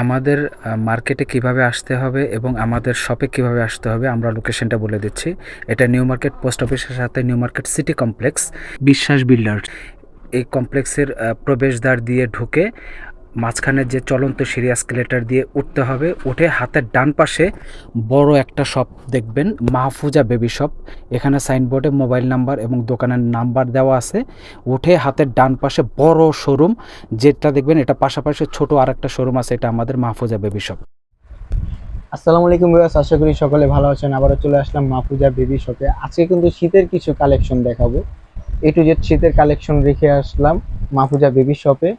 আমাদের মার্কেটে কীভাবে আসতে হবে এবং আমাদের শপে কীভাবে আসতে হবে আমরা লোকেশনটা বলে দিচ্ছি। এটা নিউ মার্কেট পোস্ট অফিসের সাথে new market city complex Biswas builder এই কমপ্লেক্সের প্রবেশদ্বার দিয়ে ঢুকে মাঝখানে যে চলন্ত সিঁড়ি এসকেলেটার দিয়ে উঠতে হবে। উঠে হাতের ডান পাশে বড় একটা শপ দেখবেন, মাহফুজা বেবি শপ। এখানে সাইনবোর্ডে মোবাইল নাম্বার এবং দোকানের নাম্বার দেওয়া আছে। উঠে হাতের ডান পাশে বড় শোরুম, যেটা দেখবেন এটা পাশাপাশি ছোট আরেকটা শোরুম আছে, এটা আমাদের মাহফুজা বেবি শপ। আসসালামু আলাইকুম ভিউয়ার্স, আশা করি সকলে ভালো আছেন। আবারও চলে আসলাম মাহফুজা বেবি শপে। আজকে কিন্তু শীতের কিছু কালেকশন দেখাবো। এ টু জেড শীতের কালেকশন রেখে আসলাম মাহফুজা বেবি শপে।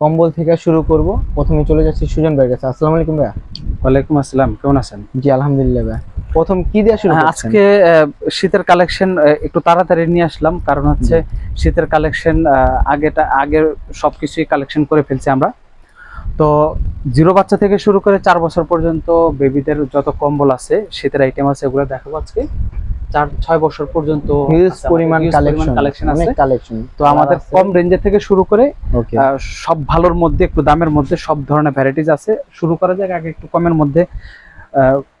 কম্বল থেকে শুরু করব। প্রথমে চলে যাচ্ছি সুজন ভাইয়ের কাছে। আসসালামু আলাইকুম ভাইয়া। ওয়ালাইকুম আসসালাম কেমন আছেন? জি আলহামদুলিল্লাহ ভাইয়া। প্রথম কি দিয়ে শুরু হ্যাঁ, আজকে শীতের কালেকশন একটু তাড়াতাড়ি নিয়ে আসলাম। কারণ হচ্ছে শীতের কালেকশন আগেটা আগে সবকিছুই কালেকশন করে ফেলছি আমরা। তো জিরো বাচ্চা থেকে শুরু করে চার বছর পর্যন্ত বেবিদের যত কম্বল আছে শীতের আইটেম আছে এগুলো দেখাবো আজকে। চার ছয় বছর পর্যন্ত পরিমাণ কালেকশন কালেকশন আছে অনেক কালেকশন তো আমাদের কম রেঞ্জের থেকে শুরু করে সব ভালোর মধ্যে একটু দামের মধ্যে সব ধরনের ভ্যারাইটিস আছে। শুরু করা যাক আগে একটু কমের মধ্যে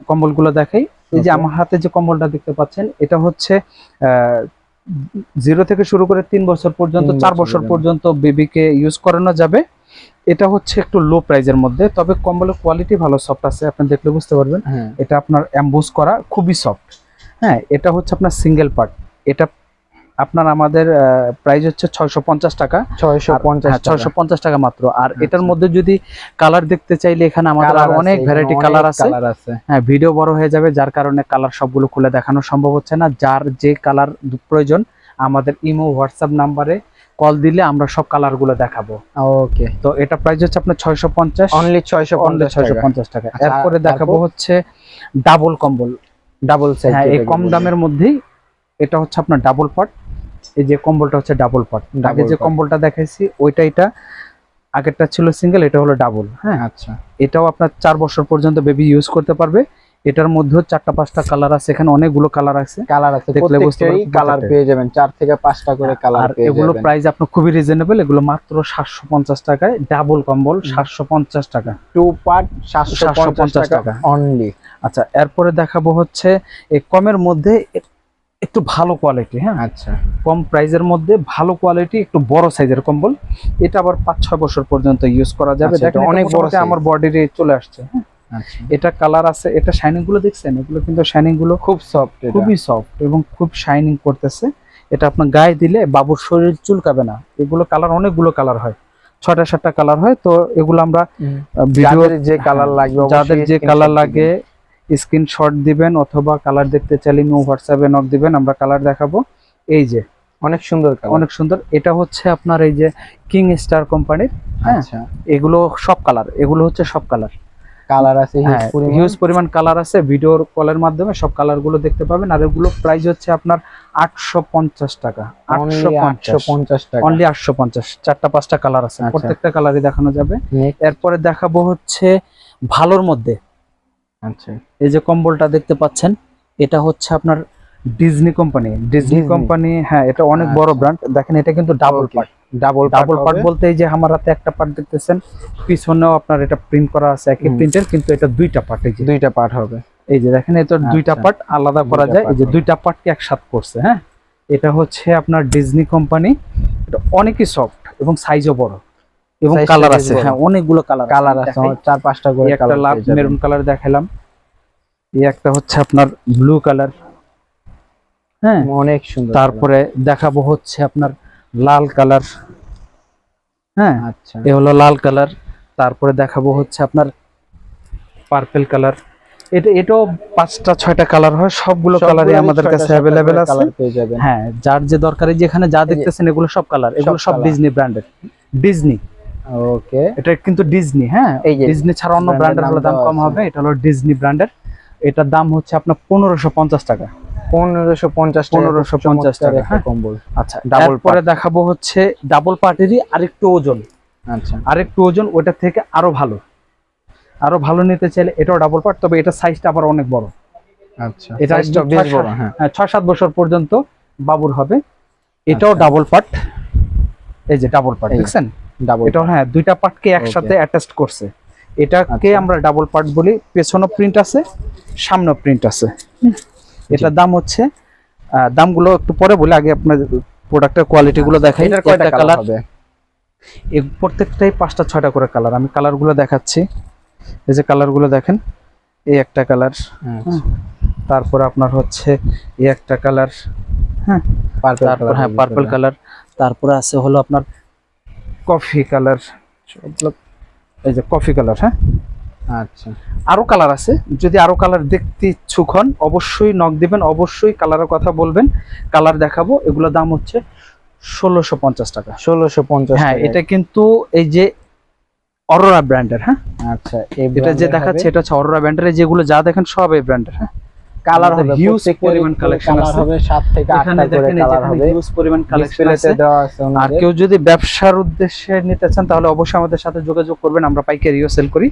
কম্বলগুলো দেখাই। এই যে আমার হাতে যে কম্বলটা দেখতে পাচ্ছেন এটা হচ্ছে জিরো থেকে শুরু করে তিন বছর পর্যন্ত চার বছর পর্যন্ত। বেবিকে ইউজ করানো যাবে। এটা হচ্ছে একটু লো প্রাইজের মধ্যে তবে কম্বলের কোয়ালিটি ভালো সফট আছে আপনি দেখলে বুঝতে পারবেন। হ্যাঁ। এটা আপনার অ্যাম্বুস করা খুবই সফট হ্যাঁ এটা হচ্ছে আপনার সিঙ্গেল পার্ট এটা আপনার আমাদের প্রাইস হচ্ছে ছয়শো পঞ্চাশ টাকা। ছয়শো পঞ্চাশ ছয়শো পঞ্চাশ টাকা মাত্র। আর আচ্ছা। এটার মধ্যে যদি কালার দেখতে চাইলে এখানে আমাদের আরও অনেক ভ্যারাইটি কালার আছে। হ্যাঁ ভিডিও বড় হয়ে যাবে যার কারণে কালার সবগুলো খুলে দেখানো সম্ভব হচ্ছে না। যার যে কালার প্রয়োজন আমাদের ইমো হোয়াটসঅ্যাপ নাম্বারে কল দিলে আমরা সব কালারগুলো দেখাবো। ওকে তো এটা প্রাইস হচ্ছে আপনার ছয়শো পঞ্চাশ। অনলি ছয়শো পঞ্চাশ ছয়শো টাকা। পঞ্চাশ টাকা। আচ্ছা, এরপরে দেখাবো হচ্ছে ডাবল কম্বল ডাবল সাইজ হ্যাঁ এই কম দামের মধ্যেই এটা হচ্ছে আপনার ডাবল পার্ট এই যে কম্বলটা হচ্ছে ডাবল পার্ট আগে যে কম্বলটা দেখাইছি ওইটা এটা আগেরটা ছিল সিঙ্গেল এটা হলো ডাবল হ্যাঁ? আচ্ছা। এটাও আপনার চার বছর পর্যন্ত বেবি ইউজ করতে পারবে। এটার মধ্যেও চারটা পাঁচটা কালার আছে এখানে অনেকগুলো কালার আছে। কালার আছে দেখলে বুঝতে পারবেন কালার পেয়ে যাবেন চার থেকে পাঁচটা করে কালার আর এগুলো প্রাইস আপনার খুবই রিজনেবল এগুলো মাত্র সাতশো পঞ্চাশ টাকায় ডাবল কম্বল সাতশো পঞ্চাশ টাকা। টু পার্ট সাতশো 750 টাকা। অনলি আচ্ছা এরপরে দেখাবো হচ্ছে এই কমের মধ্যে একটু ভালো কোয়ালিটি হ্যাঁ? আচ্ছা। কম প্রাইজের মধ্যে ভালো কোয়ালিটি একটু বড় সাইজের কম্বল এটা আবার পাঁচ ছয় বছর পর্যন্ত ইউজ করা যাবে। আচ্ছা, অনেক বড় আমার বডিতে চলে আসছে হ্যাঁ, এটা কালার আছে এটা শাইনিংগুলো দেখছেন? এগুলো কিন্তু শাইনিংগুলো খুব সফট খুবই সফট এবং খুব শাইনিং করতেছে। এটা আপনার গায়ে দিলে বাবুর শরীর চুলকাবে না। এগুলো কালার অনেকগুলো কালার হয়। ছটা সাতটা কালার হয় তো এগুলো আমরা যে কালার লাগবে হ্যাঁ, যাদের যে কালার দিবেন। লাগে স্ক্রিনশট দিবেন অথবা কালার দেখতে চাইলে নিউ হোয়াটসঅ্যাপে নক দিবেন আমরা কালার দেখাবো। এই যে অনেক সুন্দর অনেক সুন্দর। এটা হচ্ছে আপনার এই যে কিং স্টার কোম্পানির হ্যাঁ আচ্ছা। এগুলো সব কালার এগুলো হচ্ছে সব কালার কালার আছে হিউজ হ্যাঁ পরিমাণ। কালার আছে ভিডিওর কলের মাধ্যমে সব কালারগুলো দেখতে পাবেন। আর এগুলো প্রাইস হচ্ছে আপনার আটশো পঞ্চাশ টাকা। আটশো পঞ্চাশ। টাকা। অনলি আটশো পঞ্চাশ। চারটা পাঁচটা কালার আছে। আচ্ছা। প্রত্যেকটা কালারই দেখানো যাবে। এরপরে দেখাবো হচ্ছে ভালোর মধ্যে। আচ্ছা। এই যে কম্বলটা দেখতে পাচ্ছেন এটা হচ্ছে আপনার ডিজনি কোম্পানি ডিজনি কোম্পানি হ্যাঁ এটা অনেক বড় আচ্ছা। ব্র্যান্ড দেখেন এটা কিন্তু double part double double part বলতে এই যে আমার হাতে একটা পার্ট দেখতেছেন পিছনেও আপনার এটা প্রিন্ট করা আছে একই প্রিন্টের কিন্তু এটা দুইটা পার্ট এই যে। দুইটা পার্ট হবে। এই যে দেখেন এটা দুইটা আচ্ছা। পার্ট আলাদা করা যায়। এই যে। দুইটা পার্টকে একসাথ করছে হ্যাঁ? এটা হচ্ছে আপনার ডিজনি কোম্পানি এটা অনেকই সফট এবং সাইজও বড়। এবং কালার আছে হ্যাঁ অনেকগুলো কালার কালার আছে চার পাঁচটা করে একটা লাভ মেরুন কালার দেখালাম এই একটা হচ্ছে আপনার ব্লু কালার হ্যাঁ? অনেক সুন্দর তারপরে দেখাবো হচ্ছে আপনার লাল কালার। হ্যাঁ। আচ্ছা। এ হলো লাল কালার। তারপরে দেখাবো হচ্ছে আপনার পার্পেল কালার। এটা এটাও পাঁচটা ছয়টা কালার হয়। সবগুলো কালারই আমাদের কাছে অ্যাভেলেবেল আছে। হ্যাঁ যার যে দরকারি যেখানে যা দেখতেছেন এগুলো সব কালার। এগুলো সব ডিজনি ব্র্যান্ডের ডিজনি ওকে। এটা কিন্তু ডিজনি হ্যাঁ। ডিজনি ছাড়া অন্য ব্র্যান্ডের হলে দাম কম হবে। এটা হলো ডিজনি ব্র্যান্ডের এটার দাম হচ্ছে আপনার পনেরোশো পঞ্চাশ টাকা। পনেরোশো পঞ্চাশ পনেরোশো পঞ্চাশ টাকা, হ্যাঁ। কম্বল। আচ্ছা ডাবল পরে দেখাবো হচ্ছে ডাবল পার্টেরই আরেকটু ওজন। আচ্ছা। আরেকটু ওজন ওটা থেকে আরও ভালো। আরও ভালো নিতে চাইলে এটাও ডাবল পার্ট তবে এটা সাইজটা আবার অনেক বড়। আচ্ছা এটা বেশ বড় হ্যাঁ। হ্যাঁ ছয় সাত বছর পর্যন্ত বাবুর হবে। এটাও আচ্ছা। ডাবল পার্ট এই যে ডাবল পার্ট দেখছেন? ডাবল এটাও হ্যাঁ দুইটা পার্টকে একসাথে অ্যাটাচড করছে। এটাকে। আমরা ডাবল পার্ট বলি পেছনও প্রিন্ট আছে সামনেও প্রিন্ট আছে। এটার দাম হচ্ছে দামগুলো একটু পরে বলে আগে আপনার প্রোডাক্টের কোয়ালিটি গুলো দেখাই। কয়টা কালার হবে? প্রত্যেকটাই পাঁচটা ছয়টা করে কালার আমি কালারগুলো দেখাচ্ছি। এই যে কালারগুলো দেখেন এই একটা কালার আচ্ছা, তারপর আপনার হচ্ছে এই একটা কালার হ্যাঁ তারপর হ্যাঁ পার্পল কালার তারপরে আছে হলো আপনার কফি কালার এই যে কফি কালার হ্যাঁ? আচ্ছা। আরও কালার আছে। যদি আরও কালার দেখতে ইচ্ছুক হন অবশ্যই নক দিবেন অবশ্যই কালারের কথা বলবেন। কালার দেখাবো এগুলো দাম হচ্ছে ষোলোশো পঞ্চাশ টাকা। ষোলোশো পঞ্চাশ হ্যাঁ এটা কিন্তু এই যে অরোরা ব্র্যান্ডের হ্যাঁ? আচ্ছা এটা যে দেখাচ্ছে এটা হচ্ছে অরোরা ব্র্যান্ডের যেগুলো যা দেখেন সব এই ব্র্যান্ডের হ্যাঁ? কালার হবে হিউজ পরিমাণ আছে। হবে থেকে করে কালার হবে। হিউজ পরিমাণ কালেকশন আছে। আর কেউ যদি ব্যবসার উদ্দেশ্যে নিতে চান তাহলে অবশ্যই আমাদের সাথে যোগাযোগ করবেন আমরা পাইকারিও সেল করি।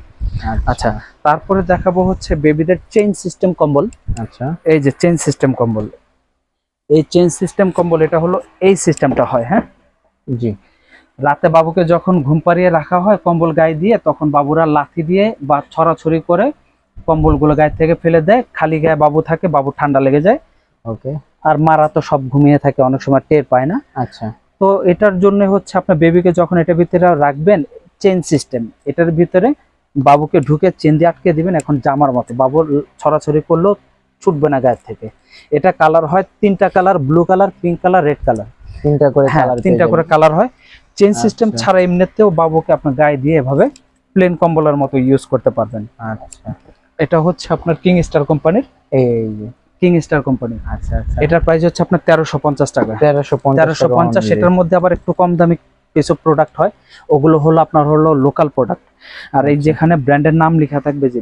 আচ্ছা। তারপরে দেখাবো হচ্ছে বেবিদের চেইন সিস্টেম কম্বল। আচ্ছা। এই যে চেইন সিস্টেম কম্বল। এই চেইন সিস্টেম কম্বল এটা হলো এই সিস্টেমটা হয় হ্যাঁ? জি। রাতে বাবুকে যখন ঘুম পাড়িয়ে রাখা হয় কম্বল গায়ে দিয়ে তখন বাবুরা লাথি দিয়ে বা ছড়াছড়ি করে কম্বলগুলো গায়ে থেকে ফেলে দেয় খালি গায়ে বাবু থাকে বাবু ঠান্ডা লেগে যায়। ওকে। আর মারা তো সব ঘুমিয়ে থাকে অনেক সময় টের পায় না। আচ্ছা। তো এটার জন্য হচ্ছে আপনার বেবিকে যখন এটার ভিতরে রাখবেন চেন সিস্টেম এটার ভিতরে বাবুকে ঢুকে চেন দিয়ে আটকে দিবেন এখন জামার মতো। বাবুর ছড়াছড়ি করলেও ছুটবে না গায়ের থেকে। এটা কালার হয় তিনটা colour blue colour pink colour red colour তিনটা করে হ্যাঁ কালার তিনটা করে কালার হয়। চেন সিস্টেম আচ্ছা। ছাড়া এমনিতেও বাবুকে আপনার গায়ে দিয়ে এভাবে প্লেন কম্বলের মতো ইউজ করতে পারবেন। আচ্ছা। এটা হচ্ছে আপনার কিং স্টার কোম্পানির। এই কিং স্টার কোম্পানি আচ্ছা আচ্ছা। এটার প্রাইস হচ্ছে আপনার তেরোশো পঞ্চাশ টাকা। তেরোশো তেরোশো পঞ্চাশ সেটার মধ্যে আবার একটু কম দামি কিছু প্রোডাক্ট হয়। ওগুলো হলো আপনার হলো লোকাল প্রোডাক্ট আর এই আচ্ছা। যেখানে ব্র্যান্ডের নাম লেখা থাকবে যে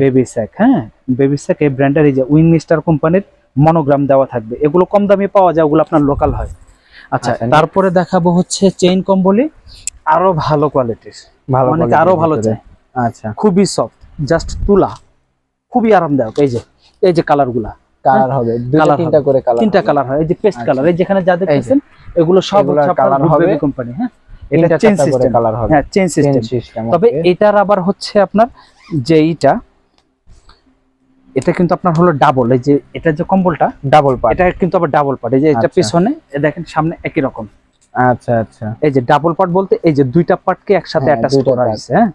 বেবি স্যাক হ্যাঁ? বেবি স্যাক এই ব্র্যান্ডের এই যে উইং মিস্টার কোম্পানির মনোগ্রাম দেওয়া থাকবে। এগুলো কম দামে পাওয়া যায় ওগুলো আপনার লোকাল হয়। আচ্ছা আচ্ছা, তারপরে দেখাবো হচ্ছে চেইন কম্বলি আরও ভালো কোয়ালিটির ভালো অনেকে আরও ভালো। চায়। আচ্ছা। খুবই সফট জাস্ট তুলা। খুবই আরামদায়ক এই যে এই যে কালারগুলা কালার হবে। তিনটা করে কালার তিনটা কালার হয় এই যে পেস্ট আচ্ছা। কালার এই যেখানে যা দেখতেছেন এগুলো সব colour হবে। কোম্পানি হ্যাঁ? এটা চেন সিস্টেম কালার হবে। হ্যাঁ চেন সিস্টেম তবে এটার আবার হচ্ছে আপনার এটা কিন্তু আপনার হলো ডাবল এই যে এটা যে কম্বলটা ডাবল পার্ট এটা কিন্তু আবার ডাবল পার্ট এই যে এটা আচ্ছা। পিছনে দেখেন সামনে একই রকম। আচ্ছা আচ্ছা। এই যে ডাবল পার্ট বলতে এই যে দুইটা পার্টকে একসাথে হ্যাঁ, অ্যাটাচ করা হয়েছে হ্যাঁ?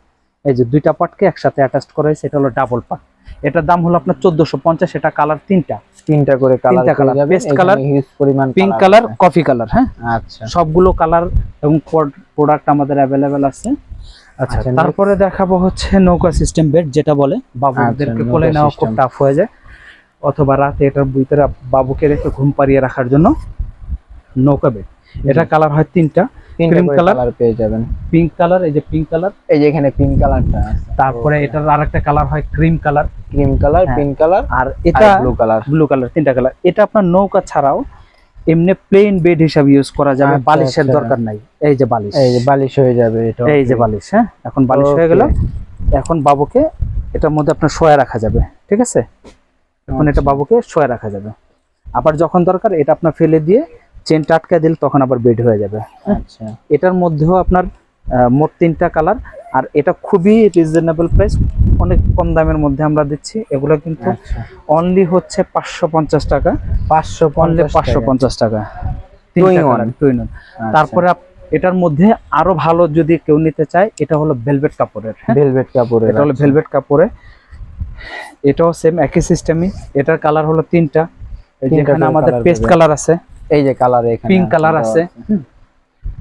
এই যে দুইটা পার্টকে একসাথে অ্যাটাচ করা হয়েছে এটা হলো ডাবল পার্ট এটার দাম হলো আপনার চোদ্দশো পঞ্চাশ এটা কালার তিনটা। তিনটা করে কালার তিনটা paste colour, হিউজ পরিমাণ পিঙ্ক কালার কফি কালার হ্যাঁ? আচ্ছা। সবগুলো কালার এবং প্রোডাক্ট আমাদের অ্যাভেলেবেল আছে। আচ্ছা আচ্ছা, তারপরে দেখাবো হচ্ছে নৌকা সিস্টেম বেড যেটা বলে বাবুদেরকে আচ্ছা, কোলে নেওয়া খুব টাফ হয়ে যায়। অথবা রাতে এটার ভিতরে বাবুকে রেখে ঘুম পাড়িয়ে রাখার জন্য নৌকা বেড এটা কালার হয় তিনটা। Cream কালার পেয়ে যাবেন। পিঙ্ক কালার এই যে পিঙ্ক কালার এই যে এখানে পিঙ্ক কালারটা তারপরে এটার আরেকটা কালার হয় cream colour cream colour. Pink colour আর এটা এটা ব্লু কালার ব্লু কালার তিনটা কালার এটা আপনার নৌকা ছাড়াও এমনি প্লেন বেড হিসাবে ইউজ করা যাবে। আচ্ছা, বালিশের আচ্ছা। দরকার নাই। এই যে বালিশ। এই যে বালিশ হয়ে যাবে এটা এই যে বালিশ হ্যাঁ? এখন বালিশ হয়ে গেল। এখন বাবুকে এটার মধ্যে আপনার শোয়া রাখা যাবে। ঠিক আছে? এখন এটা আচ্ছা। বাবুকে শোয়া রাখা যাবে। আবার যখন দরকার এটা আপনার ফেলে দিয়ে চেনটা আটকে দিলে তখন আবার বেড হয়ে যাবে। আচ্ছা। এটার মধ্যেও আপনার মোট তিনটা কালার আর এটা খুবই রিজনেবল প্রাইস অনেক কম দামের মধ্যে আমরা দিচ্ছি। এগুলো কিন্তু আচ্ছা। অনলি হচ্ছে পাঁচশো পঞ্চাশ টাকা। পাঁচশো অনলি পাঁচশো পঞ্চাশ টাকা। আচ্ছা। তারপরে এটার মধ্যে আরও ভালো যদি কেউ নিতে চায় এটা হলো ভেলভেট কাপড়ের হ্যাঁ? ভেলভেট কাপড়ের এটা হলো আচ্ছা। ভেলভেট কাপড়ে। এটাও সেম একই সিস্টেমই এটার কালার হলো তিনটা। যেখানে আমাদের পেস্ট কালার আছে। এই যে কালার এখানে পিঙ্ক কালার আছে।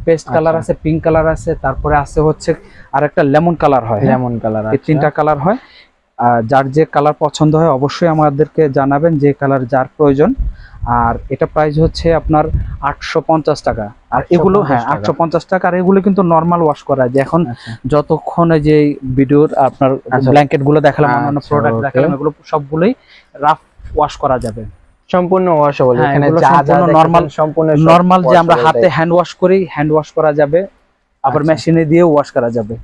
পেস্ট কালার আচ্ছা। আছে পিঙ্ক কালার আছে তারপরে আছে হচ্ছে আর একটা লেমন কালার হয় হ্যাঁ? লেমন কালার এই তিনটা কালার হয়। আর যার যে কালার পছন্দ হয় অবশ্যই আমাদেরকে জানাবেন যে কালার যার প্রয়োজন। আর এটা প্রাইস হচ্ছে আপনার আটশো পঞ্চাশ টাকা। আর এগুলো হ্যাঁ আটশো পঞ্চাশ টাকা। আর এগুলো কিন্তু নর্মাল ওয়াশ করা যায় এখন আচ্ছা। যতক্ষণ এই যে ভিডিওর আপনার আচ্ছা। ব্ল্যাঙ্কেটগুলো দেখালাম অন্যান্য আচ্ছা, প্রোডাক্ট দেখালাম এগুলো সবগুলোই রাফ ওয়াশ করা যাবে। সম্পূর্ণ ওয়াশেবল হ্যাঁ, এখানে যা সম্পূর্ণ দেখেছেন সম্পূর্ণ নর্মাল যে আমরা হাতে হ্যান্ড ওয়াশ করি হ্যান্ড ওয়াশ করা যাবে। আবার। মেশিনে দিয়েও ওয়াশ করা যাবে।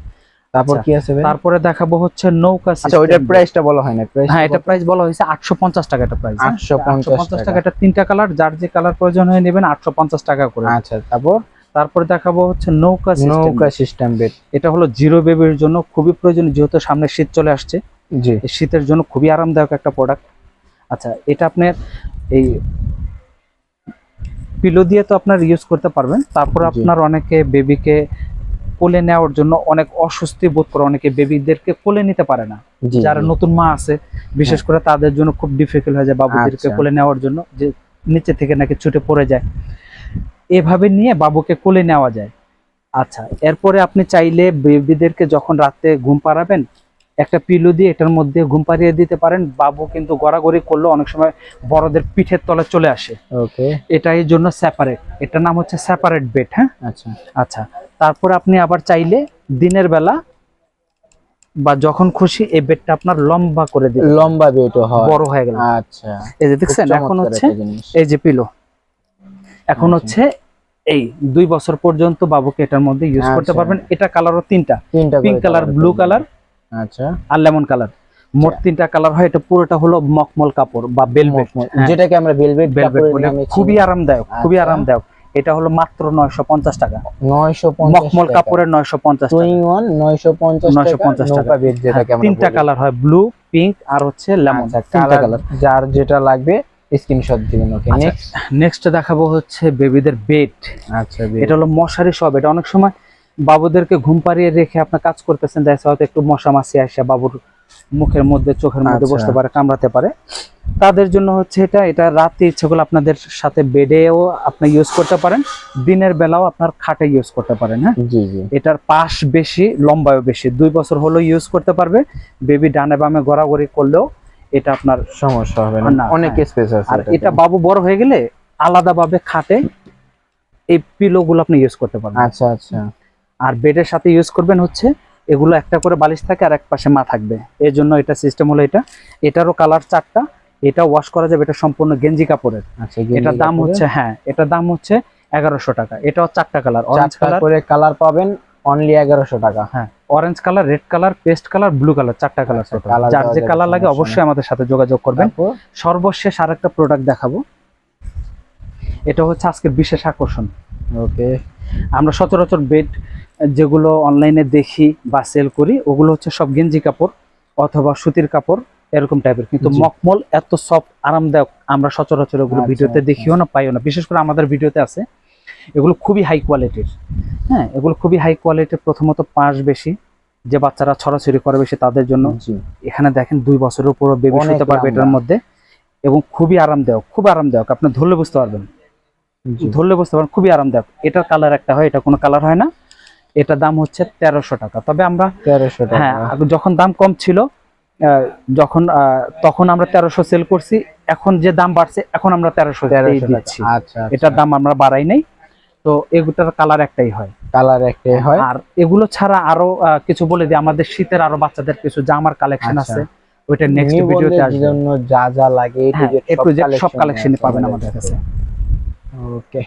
তারপর আচ্ছা। কি আছে তারপরে দেখাবো হচ্ছে নৌকা আচ্ছা ওইটার প্রাইসটা বলা হয় না প্রাইস হ্যাঁ এটা প্রাইস বলা হয়েছে আটশো পঞ্চাশ টাকা এটা প্রাইস 850 টাকা। এটা তিনটা কালার যার যে কালার প্রয়োজন হয়ে নেবেন আটশো পঞ্চাশ টাকা করে। আচ্ছা তারপর? তারপরে দেখাবো হচ্ছে নৌকা system। নৌকা সিস্টেম বেড এটা হলো জিরো বেবির জন্য খুবই প্রয়োজনীয় যেহেতু সামনে শীত চলে আসছে। জি। শীতের জন্য খুবই আরামদায়ক একটা প্রোডাক্ট আচ্ছা এটা আপনার এই পিলো দিয়ে তো আপনার ইউজ করতে পারবেন। তারপর আপনার অনেকে বেবিকে কোলে নেওয়ার জন্য অনেক অস্বস্তি বোধ করে অনেকে বেবিদেরকে কোলে নিতে পারে না। যারা নতুন মা আছে বিশেষ করে তাদের জন্য খুব ডিফিকাল্ট হয়ে যায় বাবুদেরকে আচ্ছা। কোলে নেওয়ার জন্য যে নিচে থেকে নাকি ছুটে পড়ে যায়। এভাবে নিয়ে বাবুকে কোলে নেওয়া যায়। আচ্ছা এরপরে আপনি চাইলে বেবিদেরকে যখন রাতে ঘুম পাড়াবেন একটা পিলু দিয়ে এটার মধ্যে ঘুম পাড়িয়ে দিতে পারেন। বাবু কিন্তু গড়াগড়ি করলে অনেক সময় বড়দের পিঠের তলে চলে আসে। ওকে। এটাই জন্য সেপারেট এটার নাম হচ্ছে সেপারেট বেড হ্যাঁ? আচ্ছা। আচ্ছা। তারপরে আপনি আবার চাইলে দিনের বেলা বা যখন খুশি এই বেডটা আপনার লম্বা করে দিবেন লম্বা বেডও হয়। বড় হয়ে গেল। আচ্ছা। এই যে দেখছেন এখন হচ্ছে এই যে পিলো। এখন আচ্ছা। হচ্ছে এই দুই বছর পর্যন্ত বাবুকে এটার মধ্যে ইউজ করতে আচ্ছা। পারবেন। এটা কালারও তিনটা। পিঙ্ক কালার ব্লু কালার আচ্ছা। আর লেমন কালার। মোট তিনটা কালার হয় এটা পুরোটা হলো মকমল কাপড় বা বেলভেট মখমল, যেটাকে আমরা বেলভেট বলে। খুবই আরামদায়ক খুবই আচ্ছা। আরামদায়ক। এটা হলো মাত্র নয়শো পঞ্চাশ টাকা। 950 মকমল কাপড়ের নয়শো পঞ্চাশ টু ইন ওয়ান 950 টাকা 950 টাকা। নৌকা বেড যেটাকে আমরা হ্যাঁ, তিনটা কালার হয় ব্লু পিঙ্ক আর হচ্ছে লেমন আচ্ছা তিনটা কালার। যার যেটা লাগবে স্ক্রিনশট দিবেন ওকে আচ্ছা, নেক্সট নেক্সট দেখাবো হচ্ছে বেবিদের বেড আচ্ছা এটা হলো মশারি সব। এটা অনেক সময় বাবুদেরকে ঘুম পাড়িয়ে রেখে আপনার কাজ করতেছেন দেখা হয়তো একটু মশা মাছি আসে বাবুর মুখের মধ্যে চোখের মধ্যে আচ্ছা। বসতে পারে কামড়াতে পারে। তাদের জন্য হচ্ছে এটা এটা রাতে ইচ্ছে করলে আপনাদের সাথে বেডেও আপনি ইউজ করতে পারেন দিনের বেলাও আপনার খাটে ইউজ করতে পারেন হ্যাঁ? জি জি। এটার পাশ বেশি লম্বায়ও বেশি। দুই বছর হলো ইউজ করতে পারবে বেবি ডানে বামে গড়াগড়ি করলেও এটা আপনার সমস্যা হবে না। অনেক হ্যাঁ। স্পেস আছে আর এটা বাবু বড় হয়ে গেলে আলাদাভাবে খাটে এই পিলোগুলো আপনি ইউজ করতে পারবেন। আচ্ছা আচ্ছা। আর বেডের সাথে ইউজ করবেন হচ্ছে এগুলো একটা করে বালিশ থাকে আর এক পাশে মা থাকবে। এই জন্য এটা সিস্টেম হলো এটা। এটারও কালার চারটা। এটা ওয়াশ করা যাবে এটা সম্পূর্ণ গেঞ্জি কাপড়ের। আচ্ছা এটার দাম হচ্ছে হ্যাঁ এটার দাম হচ্ছে এগারোশো টাকা। এটাও চারটা কালার অরেঞ্জ কালার করে কালার পাবেন অনলি এগারোশো টাকা। হ্যাঁ orange colour red colour paste colour blue colour চারটা কালার আচ্ছা, যার যে কালার লাগে অবশ্যই আমাদের সাথে যোগাযোগ করবেন। সর্বশেষ আর একটা প্রোডাক্ট দেখাবো। এটা হচ্ছে আজকের বিশেষ আকর্ষণ। ওকে আমরা সচরাচর বেড যেগুলো অনলাইনে দেখি বা সেল করি ওগুলো হচ্ছে সব গেঞ্জি কাপড় অথবা সুতির কাপড় এরকম টাইপের কিন্তু মকমল এত সফট আরামদায়ক আমরা সচরাচর ওগুলো আচ্ছা, ভিডিওতে আচ্ছা। দেখিও না পাইও না। বিশেষ করে আমাদের ভিডিওতে আছে এগুলো খুবই হাই কোয়ালিটির হ্যাঁ এগুলো খুবই হাই কোয়ালিটির প্রথমত পাঁচ বেশি যে বাচ্চারা ছড়াছড়ি করে বেশি তাদের জন্য। এখানে দেখেন দুই বছরের উপরও বেবি শুতে পারবে এটার মধ্যে। এবং খুবই আরামদায়ক খুব আরামদায়ক। আপনি ধরলে বুঝতে পারবেন। ধরলে বুঝতে পারবেন খুবই আরামদায়ক। এটার কালার একটা হয় এটা কোনো কালার হয় না। এটার দাম হচ্ছে তেরোশো টাকা। তবে আমরা তেরোশো টাকা। হ্যাঁ যখন দাম কম ছিল যখন তখন আমরা তেরোশো সেল করছি এখন যে দাম বাড়ছে এখন আমরা তেরোশো দিচ্ছি। আচ্ছা এটার দাম আমরা বাড়াই নাই। তো এগুলোর কালার একটাই হয়। কালার একটাই হয়। আর এগুলো ছাড়া আরও কিছু বলে দিই আমাদের শীতের আরও বাচ্চাদের কিছু জামার কালেকশন আচ্ছা। আছে ওইটা নেক্সট ভিডিওতে আসবে। জন্য যা যা লাগে A to হ্যাঁ সব collection কালেকশন পাবেন আমাদের কাছে। ওকে